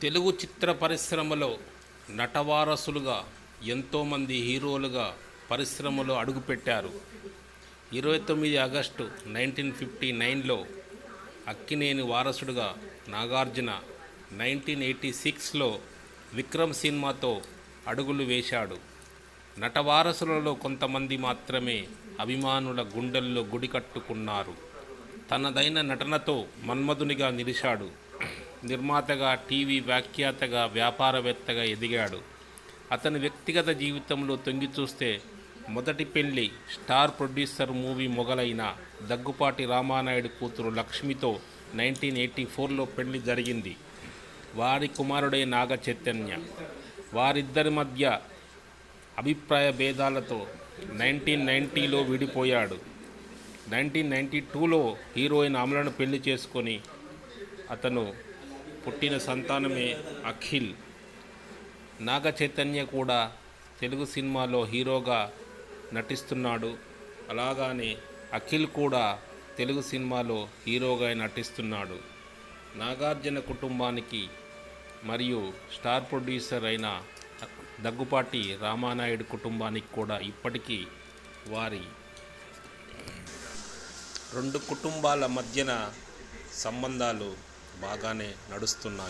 తెలుగు చిత్ర పరిశ్రమలో నటవారసులుగా ఎంతోమంది హీరోలుగా పరిశ్రమలో అడుగుపెట్టారు. ఇరవై తొమ్మిది ఆగస్టు నైన్టీన్ ఫిఫ్టీ నైన్లో అక్కినేని వారసుడుగా నాగార్జున నైన్టీన్ ఎయిటీ సిక్స్లో విక్రమ్ సినిమాతో అడుగులు వేశాడు. నటవారసులలో కొంతమంది మాత్రమే అభిమానుల గుండెల్లో గుడి కట్టుకున్నారు. తనదైన నటనతో మన్మధునిగా నిలిచాడు నిర్మాతగా టీవీ వ్యాఖ్యాతగా వ్యాపారవేత్తగా ఎదిగాడు. అతని వ్యక్తిగత జీవితంలో తొంగి చూస్తే మొదటి పెళ్ళి స్టార్ ప్రొడ్యూసర్ మూవీ మొగలైన దగ్గుపాటి రామానాయుడు కూతురు లక్ష్మితో నైన్టీన్ ఎయిటీ ఫోర్లో పెళ్ళి జరిగింది. వారి కుమారుడే నాగ చైతన్య. వారిద్దరి మధ్య అభిప్రాయ భేదాలతో నైన్టీన్ నైంటీలో విడిపోయాడు. నైన్టీన్ నైంటీ టూలో హీరోయిన్ అమలను పెళ్ళి చేసుకొని అతను పుట్టిన సంతానమే అఖిల్. నాగ చైతన్య కూడా తెలుగు సినిమాలో హీరోగా నటిస్తున్నాడు. అలాగానే అఖిల్ కూడా తెలుగు సినిమాలో హీరోగా నటిస్తున్నాడు. నాగార్జున కుటుంబానికి మరియు స్టార్ ప్రొడ్యూసర్ అయిన దగ్గుపాటి రామానాయుడు కుటుంబానికి కూడా ఇప్పటికీ వారి రెండు కుటుంబాల మధ్యన సంబంధాలు బాగానే నడుస్తున్నాయి.